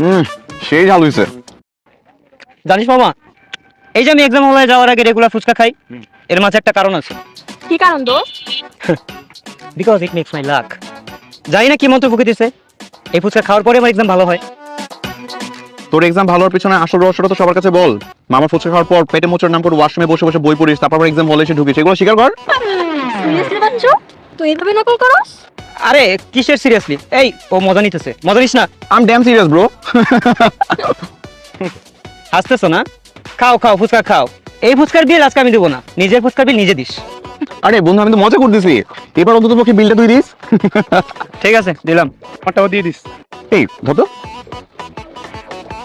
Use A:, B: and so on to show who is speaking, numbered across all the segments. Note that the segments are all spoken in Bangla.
A: হুম সেই ঝাল হইছে।
B: জানিস মামা এই যে আমি এক্সাম হলে যাওয়ার আগে রেগুলার ফুচকা খাই এর মাঝে একটা কারণ আছে।
C: কি কারণ দোস্ত?
B: Because it makes my luck জানি না কি মন্ত্র ফুকে দিছে এই ফুচকা খাওয়ার পরে আমার এক্সাম ভালো হয়।
A: তোর এক্সাম ভালো হওয়ার পিছনে আসল রহস্যটা তো সবার কাছে বল। মামার ফুচকা খাওয়ার পর পেটে মোচড় নাম করে ওয়াশরুমে বসে বসে বই পড়িস তারপর এক্সাম হলে এসে ঢুকিস এগুলো স্বীকার কর।
C: তুই এইভাবে নকল করস?
B: আরে কিসের সিরিয়াসলি এই ও মজা নিতেছে। মজা নিস না।
A: আম ড্যাম সিরিয়াস ব্রো
B: হাসতেছো না? খাও খাও ফুচকা খাও। এই ফুচকার বিল আজকে আমি দেবো না। নিজের ফুচকার বিল নিজে দিস।
A: আরে বন্ধু আমি তো মজা করতেছি। এবার অন্তত পক্ষে বিলটা তুই দিস।
B: ঠিক আছে দিলাম।
A: আমারটাও দিয়ে দিস। এই ধতো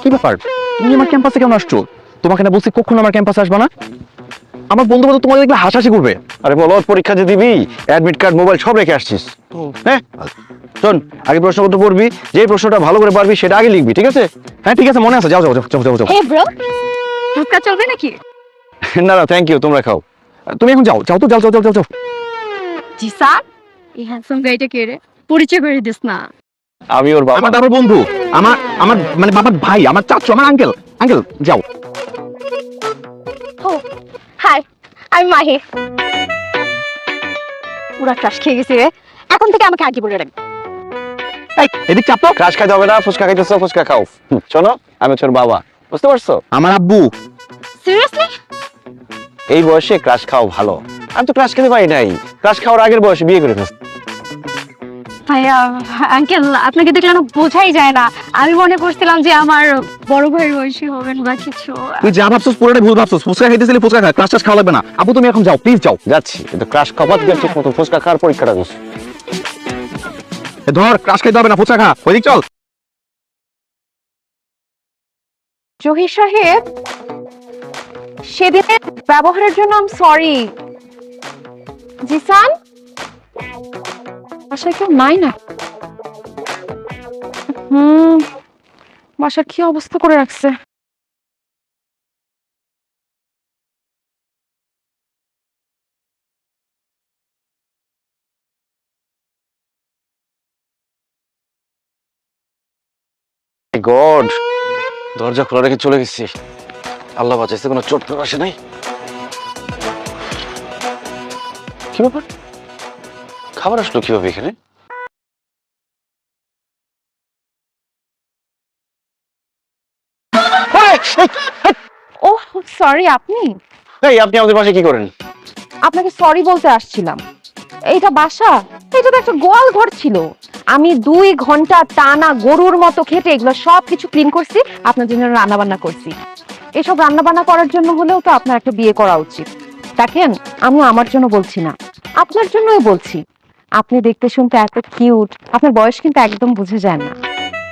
A: কি ব্যাপার? তুমি আমার ক্যাম্পাসে কেমন আসছো? তোমাকে না বলছি কখনো আমার ক্যাম্পাসে আসবা না? আমার বন্ধু বান্ধব তোমাকে দেখলে হাসাহাসি করবে।
D: আরে বল ওর পরীক্ষা যে দিবি অ্যাডমিট কার্ড মোবাইল সব রেখে আসছিস। হ্যাঁ? শোন আগে প্রশ্নপত্র পড়বি যে প্রশ্নটা ভালো করে পারবি সেটা আগে লিখবি ঠিক আছে?
A: হ্যাঁ ঠিক আছে মনে আছে যাও যাও যাও যাও যাও।
C: ব্রো ফুচকা চলবে নাকি?
D: না না থ্যাংক ইউ তোমরা খাও।
A: তুমি এখন যাও যাও তো যাও যাও যাও যাও।
C: জি স্যার। এই হ্যান্ডসাম গাইটা কে রে? পরিচয় করে দিস না।
D: আমি ওর বাবা।
A: আমার আমার বন্ধু আমার আমার মানে বাবার ভাই আমার চাচু আমার আঙ্কেল আঙ্কেল যাও।
C: হাই আমি মাহি। পুরা ক্রাশ খেয়ে গেছি রে। এখন থেকে আমাকে আগে বলে রাখবি।
A: এদিক চাপ।
D: ক্রাশ খাইতে হবে না ফুচকা খাইতেছো ফুচকা খাও। হুম, শোনো আমি হচ্ছে ওর বাবা। বুঝতে পারছ?
A: আমার আব্বু।
C: সিরিয়াসলি
D: এই বয়সে ক্রাশ খাও ভালো। আমি তো ক্রাশ খেতে পারি নাই। ক্রাশ খাওয়ার আগের বয়সে বিয়ে করে ফেলছি।
C: ভাইয়া আঙ্কেল আপনাকে দেখলে না বোঝাই যায় না। আমি মনে করছিলাম যে আমার বড় ভাইয়ের বয়সী হবেন বা কিছু।
A: তুই যা ভাবছিস পুরোটাই ভুল ভাবছিস। ফুচকা খাইতেছিলি ফুচকা খা ক্লাস টাস খাওয়া লাগবে না। আব্বু তুমি এখন যাও প্লিজ যাও।
D: যাচ্ছি কিন্তু ক্রাশ খাবার দিয়ে ঠিক মতো ফুচকা খাওয়ার পরীক্ষাটা দিচ্ছি
A: ধর ক্লাস খাইতে হবে না ফুচকা খা। ওইদিক চল।
E: জহির সাহেব সেদিনের ব্যবহারের জন্য আম সরি জিসান? বাসায় কেউ নাই না? হুম, বাসার কি অবস্থা করে রাখছে?
D: গড দরজা খোলা রেখে চলে গেছি। আল্লাহ বাঁচাইছে কোনো চোট টোট আসে নাই? কি ব্যাপার? খাবার আসলো কীভাবে এখানে?
E: ও সরি আপনি?
D: এই আপনি আমাদের পাশে কি করেন?
E: আপনাকে সরি বলতে আসছিলাম। এইটা বাসা? এটা তো একটা গোয়াল ঘর ছিল। আমি দুই ঘণ্টা টানা গরুর মতো খেটে এগুলো সব কিছু ক্লিন করছি আপনার জন্য রান্না বান্না করছি। এসব রান্না বান্না করার জন্য হলেও তো আপনার একটা বিয়ে করা উচিত। দেখেন আমি আমার জন্য বলছি না। আপনার জন্যই বলছি। আপনি দেখতে শুনতে এত কিউট। আপনার বয়স কিন্তু একদম বুঝে যায় না।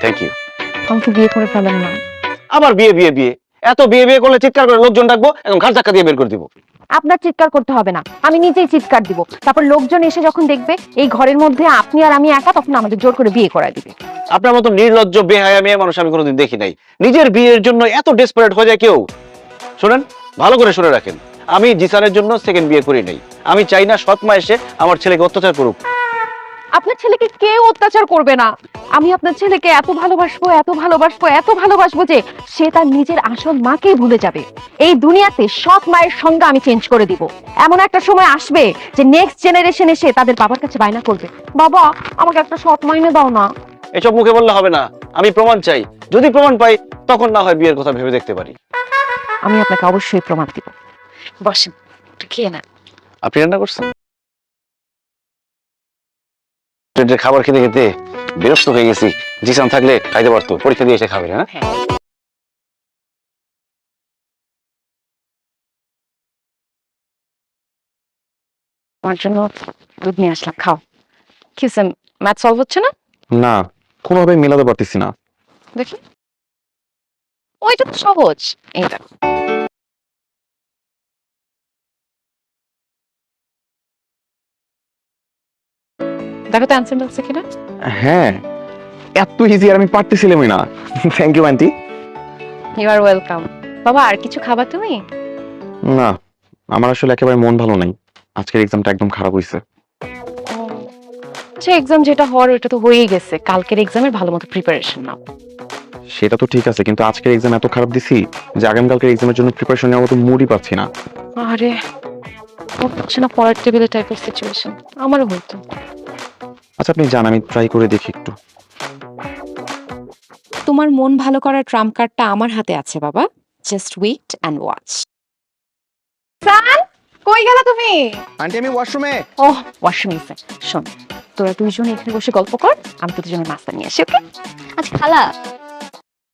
D: থ্যাংক ইউ
E: আমাকে বিয়ে করে ফেলেন না।
D: আবার বিয়ে বিয়ে বিয়ে। এত বিয়ে বিয়ে করলে চিৎকার করে লোকজন ডাকবো এবং ঘাট ধাক্কা দিয়ে বের করে দিব।
E: আপনার চিৎকার করতে হবে না। আমি নিজেই চিৎকার দিব। তারপর লোকজন এসে যখন দেখবে এই ঘরের মধ্যে আপনি আর আমি একা তখন আমাদের জোর করে বিয়ে করা দিবে।
D: আপনার মতো নির্লজ্জ বেহায়া মেয়ে মানুষ আমি কোনোদিন দেখি নাই। নিজের বিয়ের জন্য এত ডেসপারেট হয়ে যায় কেউ। শোনেন ভালো করে শুনে রাখেন। আমি জিসানের জন্য সেকেন্ড বিয়ে করি নাই। আমি চাই না সৎ মা এসে আমার ছেলেকে অত্যাচার করুক।
E: আপনার ছেলেকে কেউ অত্যাচার করবে না। আমি আপনার ছেলেকে এত ভালোবাসবো এত ভালোবাসবো এত ভালোবাসবো যে সে তার নিজের আসল মাকেই ভুলে যাবে। এই দুনিয়াতে সৎ মায়ের সঙ্গে আমি চেঞ্জ করে দিব। এমন একটা সময় আসবে যে নেক্সট জেনারেশন এসে তাদের বাবার কাছে বায়না করবে। বাবা আমাকে একটা সৎ মাইনে দাও না।
D: এসব মুখে বললে হবে না। আমি প্রমাণ চাই। যদি প্রমাণ পাই তখন না হয় বিয়ের কথা ভেবে দেখতে পারি।
E: আমি আপনাকে অবশ্যই প্রমাণ দিব। বসেন খেয়ে নেন।
D: আপনি রান্না করছেন? খাবার খেতে খেতে বিরক্ত হয়ে গেছি। জিসান থাকলে খাইতে পারতো পরীক্ষা দিয়ে এসে খাবে হ্যাঁ?
E: আমার জন্য দুধ নিয়ে আসলাম খাও। কি ম্যাথ সলভ হচ্ছে না?
A: না কোনোভাবে মেলাতে পারতেছি না।
E: দেখি। ওইটা তো সহজ। এইটা দেখো তো অ্যান্সার মিলছে কিনা?
A: হ্যাঁ এত ইজি আর আমি পারতেছিলামই না। Thank you aunty
E: you are welcome বাবা আর কিছু খাবা তুমি?
A: না আমার আসলে একেবারে মন ভালো নাই। আজকের এক্সামটা একদম খারাপ হয়েছে
E: আচ্ছা এক্সাম যেটা হওয়ার ওটা তো হয়েই গেছে। কালকের এক্সামের ভালো মতো প্রিপারেশন নাও।
A: সেটা তো ঠিক আছে কিন্তু আজকের এক্সাম এত খারাপ দিছি যে আগামীকালকের এক্সামের জন্য প্রিপারেশন নেওয়ার মতো মুডই পাচ্ছি না।
E: আরে হচ্ছে না পড়ার টেবিলে টাইপের সিচুয়েশন আমারও হইতো
A: আচ্ছা আপনি জান আমি ট্রাই করে দেখি একটু।
F: তোমার মন ভালো করার ট্রাম্প কার্ডটা আমার হাতে আছে বাবা। জাস্ট ওয়েট অ্যান্ড ওয়াচ
E: কই গেলা তুমি?
A: আন্টি আমি ওয়াশরুমে
E: ও ওয়াশরুম এসে শোন তোরা দুইজন এখানে বসে গল্প কর আমি তোদের জন্য নাস্তা নিয়ে আসি ওকে?
C: আচ্ছা খালা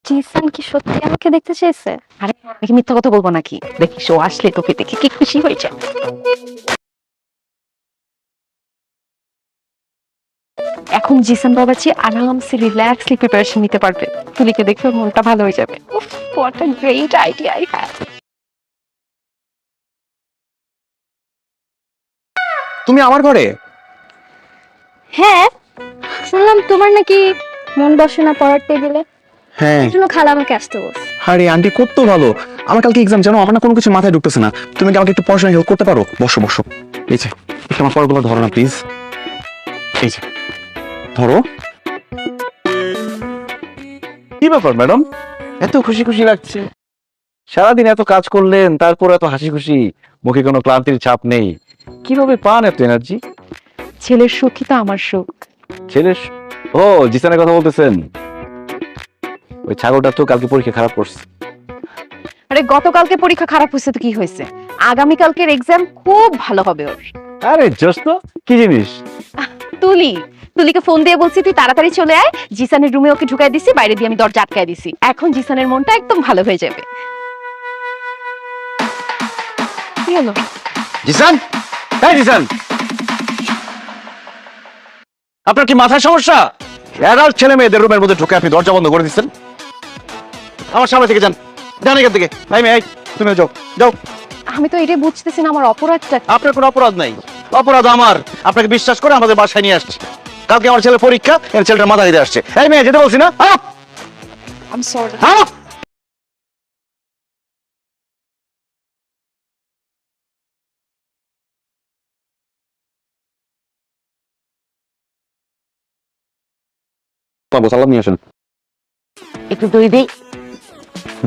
C: জিসান কি সত্যি আমাকে দেখতে চেয়েছে?
E: আরে আমি মিথ্যা কথা বলব নাকি? দেখিস ও আসলে তোকে দেখে কি খুশি হয়েছে। এখন জিসান বাবাজি আরামসে রিল্যাক্সলি প্রিপারেশন নিতে পারবে। তুলিকে দেখে মনটা ভালো হয়ে যাবে। What a great idea I have
A: তুমি আমার ঘরে?
C: হ্যাঁ শুনলাম তোমার নাকি মন বসে না পড়ার টেবিলে।
A: হ্যাঁ।
C: এই জন্য খালা আমাকে আসতে বলছে।
A: আরে আন্টি কত ভালো। আমার কালকে এক্সাম জানো আমার না কোনো কিছু মাথায় ঢুকতেছে না। তুমি কি আমাকে একটু পড়াশোনা হেল্প করতে পারো? বসো বসো। এই যে একটু আমার পড়াগুলো ধরো না প্লিজ এই যে। ধরো।
D: কি ব্যাপার ম্যাডাম এত খুশি খুশি লাগছে। সারাদিন এত কাজ করলেন তারপর এত হাসি খুশি। মুখে কোনো ক্লান্তির ছাপ নেই। কীভাবে পান এত এনার্জি
E: ছেলের সুখই তো আমার সুখ।
D: ছেলের ও জিসানের কথা বলতেছেন। ওই ছাগলটা তো কালকে পরীক্ষা খারাপ করছে।
E: আরে গতকালকে পরীক্ষা খারাপ হয়েছে তো কি হয়েছে? আগামীকালকের এক্সাম খুব ভালো হবে ওর।
D: আরে জোস তো কি জিনিস?
E: তুলি। তুলিকে ফোন দিয়ে বলছি তুই তাড়াতাড়ি চলে আয়। জিসানের রুমে ওকে ঢুকাই দিছি বাইরে দিয়ে আমি দরজা আটকায় দিছি। এখন জিসানের মনটা একদম ভালো হয়ে যাবে। কি হলো?
D: জিসান? হ্যাঁ জিসান! আপনার কি মাথার সমস্যা? অ্যাডাল্ট ছেলে মেয়েদের রুমের মধ্যে ঢুকে আপনি দরজা বন্ধ করে দিচ্ছেন? আমার সামনে থেকে যান। যান এখান থেকে। ভাই মেয়ে তুমি যাও। যাও।
E: আমি তো এটাই বুঝতেছি না আমার অপরাধটা
D: আপনার কোনো অপরাধ নাই। অপরাধ আমার। আপনাকে বিশ্বাস করে আমাদের বাসায় নিয়ে আসছি। কালকে আমার ছেলে পরীক্ষা এর ছেলেটা মাথা দিতে আসছে। এই মেয়ে যেতে বলছি না? আপ!
F: আম সরি
D: আপ!
A: পাবো সালাদ নিয়ে আসেন।
E: একটু দই দেই।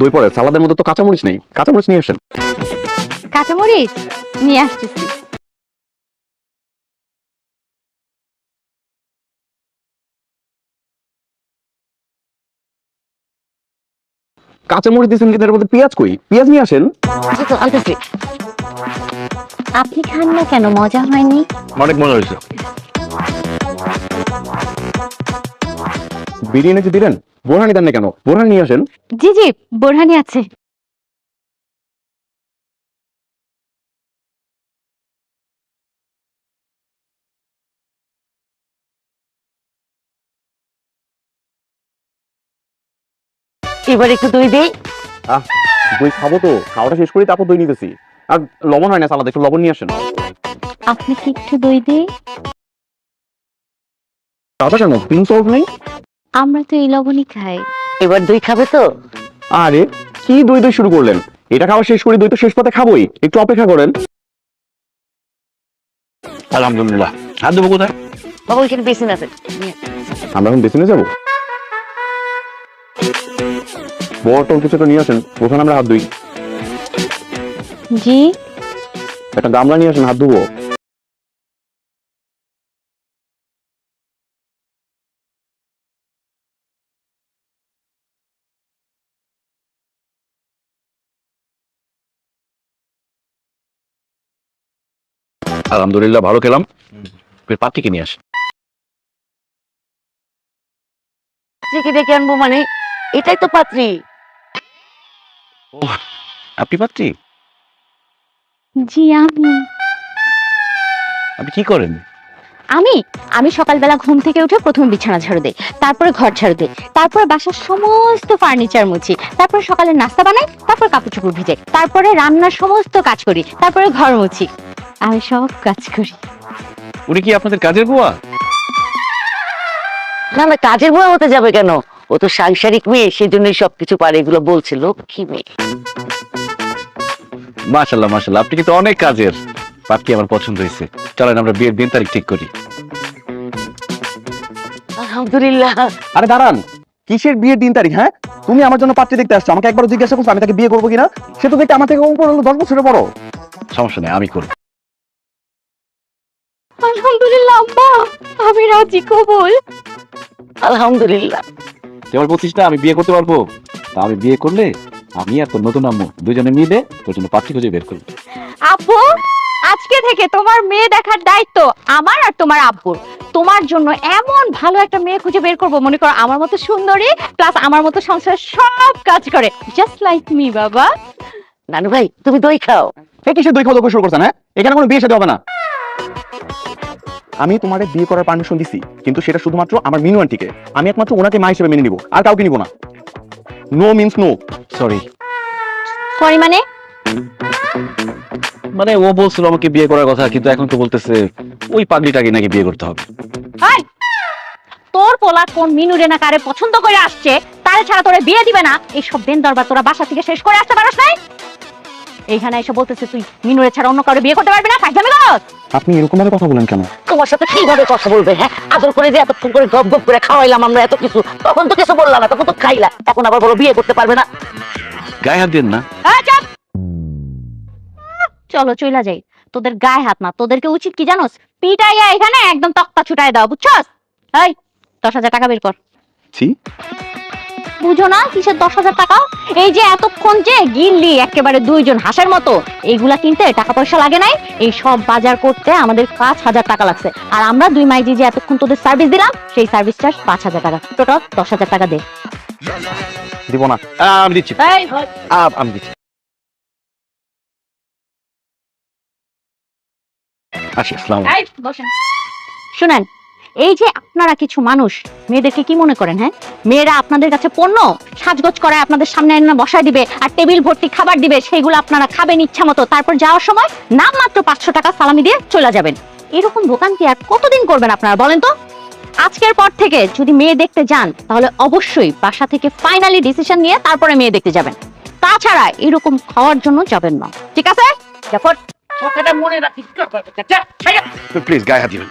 A: দই পরে সালাদের মধ্যে তো কাঁচামরিচ নেই। কাঁচামরিচ নিয়ে আসেন।
C: কাঁচামরিচ? নিয়ে আসতেছি।
A: কাঁচামরিচ দিয়েছেন কিন্তু এর মধ্যে পেঁয়াজ কই? পেঁয়াজ নিয়ে আসেন।
C: আপনি খান না কেন? মজা হয়নি?
D: অনেক মজা হয়েছে।
A: বিরিয়ানি দিলেন বোরহানি দেন না কেন? বোরহানি নিয়ে আসেন।
C: জি জি বোরহানি আছে।
E: এবার একটু দই দেই।
A: আহ দই খাব তো। খাওয়াটা শেষ করি তারপর দই নিতেছি। আর লবণ হয় না সালাদ একটু লবণ নিয়ে আসেন।
C: আপনি কি একটু দই দিই?
A: তাতা কেন? পিন সল্ভ নেই?
C: আমরা তো এই লবণই খাই।
E: এবার দই খাবে তো?
A: আরে কি দই দই শুরু করলেন? এটা খাওয়া শেষ করি দই তো শেষ পাতে খাবোই। একটু অপেক্ষা করেন।
D: আলহামদুলিল্লাহ। হাত দেবো কোথায়?
E: বাবা ওইখানে বেসিন আছে।
A: আমরা এখন বেসিনে যাব? বটল কিছু একটা নিয়ে আসেন ওখানে আমরা হাত ধুই।
C: জি।
A: একটা গামলা নিয়ে আসেন হাত ধুবো।
D: আলহামদুলিল্লাহ ভালো খেলাম। পাত্রীকে নিয়ে আসে
E: থেকে ডেকে আনব মানে এটাই তো পাত্রী।
D: আপনি পাত্রী?
C: জি আমি।
D: আপনি কি করেন?
C: আমি আমি সকালবেলা ঘুম থেকে উঠে প্রথমে বিছানা ঝাড়ু দেই তারপরে ঘর ঝাড়ু দেই তারপরে বাসার সমস্ত ফার্নিচার মুছি তারপরে সকালে নাস্তা বানাই তারপর কাপড় চোপড় ভিজাই তারপরে রান্নার সমস্ত কাজ করি তারপরে ঘর মুছি আমি সব কাজ করি।
D: উনি কি আপনাদের কাজের বুয়া?
G: না না কাজের ভয় হতে যাবে কেন? ও তো সাংসারিক মেয়ে সেই জন্যই সবকিছু পারে এগুলো বলছিল কি মেয়ে।
D: মাশাল্লাহ মাশাল্লাহ আপনি কিন্তু অনেক কাজের পাত্রী আমার পছন্দ হয়েছে। চলেন আমরা বিয়ের দিন তারিখ ঠিক করি।
G: আলহামদুলিল্লাহ।
A: আরে দাঁড়ান কিসের বিয়ের দিন তারিখ হ্যাঁ? তুমি আমার জন্য পাত্রী দেখতে আসছো আমাকে একবার জিজ্ঞাসা করছ আমি তাকে বিয়ে করব কিনা? সে তো দেখতে আমার থেকে উপর হলো দশ বছরের বড়।
D: সমস্যা নেই আমি করব।
C: আলহামদুলিল্লাহ আম্মা আমি রাজি কবুল।
G: আলহামদুলিল্লাহ।
D: তুই আমার বলছিস না আমি বিয়ে করতে পারব। তা আমি বিয়ে করলে আমি আর তোর নতুন আম্মু দুজনে মিলে তোর জন্য পাত্রী খুঁজে বের করব।
C: আব্বু আজকে থেকে তোমার মেয়ে দেখার দায়িত্ব আমার আর তোমার আব্বুর। তোমার জন্য এমন ভালো একটা মেয়ে খুঁজে বের করব মনে করো আমার মতো সুন্দরী প্লাস আমার মতো সংসারের সব কাজ করে। জাস্ট লাইক মি বাবা।
G: নানু ভাই তুমি দই খাও।
A: এ কিসের দুই খাওয়া শুরু করছেন হ্যাঁ? এখানে কোনো বিয়ে সাথে হবে না। আমি তোমারে বিয়ে করার পারমিশন দিছি কিন্তু সেটা শুধুমাত্র আমার মিনু আন্টিকে আমি একমাত্র ওনাকে মা হিসেবে মেনে নিব আর কাউকে নিব না। No means no
D: sorry
C: sorry মানে?
D: মানে ও বলছিল আমাকে বিয়ে করার কথা কিন্তু এখন তো বলতেছে ওই পাগলিটাকে নাকি বিয়ে করতে হবে।
C: এই, তোর পোলা কোন মিনুরে না কারে পছন্দ করে আসছে তারে ছাড়া তোরে বিয়ে দিবে না এই সব দিন দরবার তোরা বাসা থেকে শেষ করে আসতে পারস নাই? এইখানে এসে বলতেছে তুই মিনুরে ছাড়া অন্য কারও বিয়ে করতে পারবি না? ফাইজলামি করস?
A: আপনি এরকম ভাবে কথা বলেন কেন?
G: তোমার সাথে কীভাবে কথা বলবে হ্যাঁ? আদর করে যে এতক্ষণ করে গপ গপ করে খাওয়াইলাম আমরা এত কিছু তখন তো কিছু বললাম না তখন তো খাইলা এখন আবার বলো বিয়ে করতে পারবে না।
D: গায়ে হাত দেন না!
C: চলো চইলা যাই। তোদের গায়ে হাত না তোদেরকে উচিত কি জানোস? পিটাইয়া এখানে একদম তক্তা ছুটায় দাও বুঝছস? এই দশ হাজার টাকা বের কর।
A: ছি।
C: বুঝো না কিসের দশ হাজার টাকা? এই যে এতক্ষণ যে গিল্লি একেবারে দুইজন হাঁসের মতো। এইগুলা কিনতে টাকা পয়সা লাগে নাই? এই সব বাজার করতে আমাদের পাঁচ হাজার টাকা লাগছে। আর আমরা দুই মাইজি যে এতক্ষণ তোদের সার্ভিস দিলাম সেই সার্ভিস চার্জ পাঁচ হাজার টাকা। টোটাল দশ হাজার টাকা দে।
A: দিব না।
D: আমি দিচ্ছি। আমি দিচ্ছি। আসি আসসালাম
C: এই, শুনেন এই যে আপনারা কিছু মানুষ মেয়েদেরকে কি মনে করেন হ্যাঁ? মেয়েরা আপনাদের কাছে পণ্য সাজগোজ করায় আপনাদের সামনে এনে বসায় দিবে আর টেবিল ভর্তি খাবার দিবে সেইগুলো আপনারা খাবেন ইচ্ছা মতো। তারপর যাওয়ার সময় নাম মাত্র পাঁচশো টাকা সালামি দিয়ে চলে যাবেন। এরকম দোকান কি আর কতদিন করবেন আপনারা বলেন তো? আজকের পর থেকে যদি মেয়ে দেখতে যান তাহলে অবশ্যই বাসা থেকে ফাইনালি ডিসিশন নিয়ে তারপরে মেয়ে দেখতে যাবেন। তাছাড়া এরকম খাওয়ার জন্য যাবেন না। ঠিক আছে?
G: মনে
A: প্লিজ গায়ে হাত দিবেন।